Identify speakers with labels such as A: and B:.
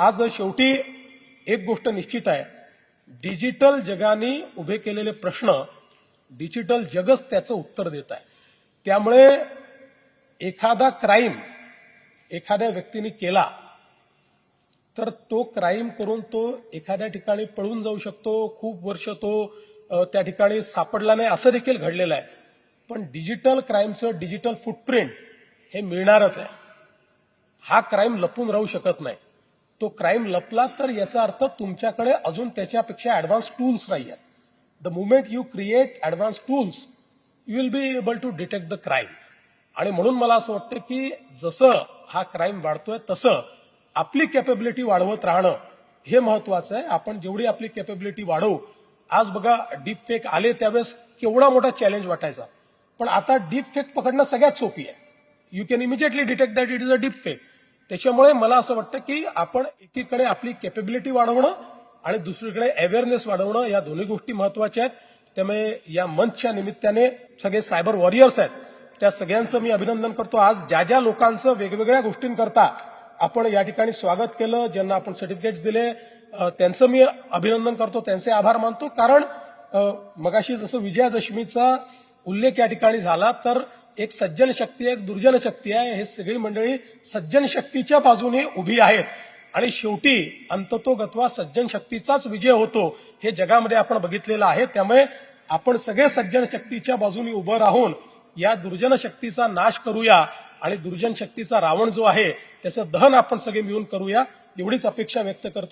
A: आज शेवटी एक गोष्ट निश्चित आहे. डिजिटल जगाने उभे केलेले प्रश्न डिजिटल जगच त्याचं उत्तर देत आहे. त्यामुळे एखादा क्राईम एखाद्या व्यक्तीने केला तर तो क्राईम करून तो एखाद्या ठिकाणी पळून जाऊ शकतो खूप वर्ष तो त्या ठिकाणी सापडला नाही असं देखील घडलेलं आहे. पण डिजिटल क्राईमचं डिजिटल फुटप्रिंट हे मिळणारच आहे. हा क्राईम लपून राहू शकत नाही. तो क्राईम लपला तर याचा अर्थ तुमच्याकडे अजून त्याच्यापेक्षा ऍडव्हान्स टूल्स नाही आहेत the moment you create advance tools you will be able to detect the crime आणि म्हणून मला असं वाटतं की जसं हा क्राईम वाढतोय तसं आपली कॅपेबिलिटी वाढवत राहणं हे महत्वाचं आहे. आपण जेवढी आपली कॅपेबिलिटी वाढवू आज बघा डीप फेक आले त्यावेळेस केवढा मोठा चॅलेंज वाटायचा. पण आता डीप फेक पकडणं सगळ्यात सोपी आहे. You can immediately detect that it is a deep fake त्याच्यामुळे मला असं वाटतं की आपण एकीकडे आपली कॅपेबिलिटी वाढवणं आणि दुसरीकडे अवेअरनेस वाढवणं या दोन्ही गोष्टी महत्त्वाच्या आहेत. त्यामुळे या मंचच्या निमित्ताने सगळे सायबर वॉरियर्स आहेत त्या सगळ्यांचं मी अभिनंदन करतो. आज ज्या ज्या लोकांचं वेगवेगळ्या गोष्टींकरता आपण या ठिकाणी स्वागत केलं ज्यांना आपण सर्टिफिकेट्स दिले त्यांचं मी अभिनंदन करतो त्यांचे आभार मानतो. कारण मगाशी जसं विजयादशमीचा उल्लेख या ठिकाणी झाला तर एक सज्जन शक्ती आहे एक दुर्जन शक्ती आहे. हे सगळी मंडळी सज्जन शक्तीच्या बाजूने उभी आहेत. आणि शेवटी अंततोगत्वा सज्जन शक्तीचाच विजय होतो. हे जगामध्ये आपण बघितलेलं आहे. त्यामुळे आपण सगळे सज्जन शक्तीच्या बाजूने उभं राहून या दुर्जन शक्तीचा नाश करूया. आणि दुर्जन शक्तीचा रावण जो आहे त्याचं दहन आपण सगळे मिळून करूया. एवढीच अपेक्षा व्यक्त करतो.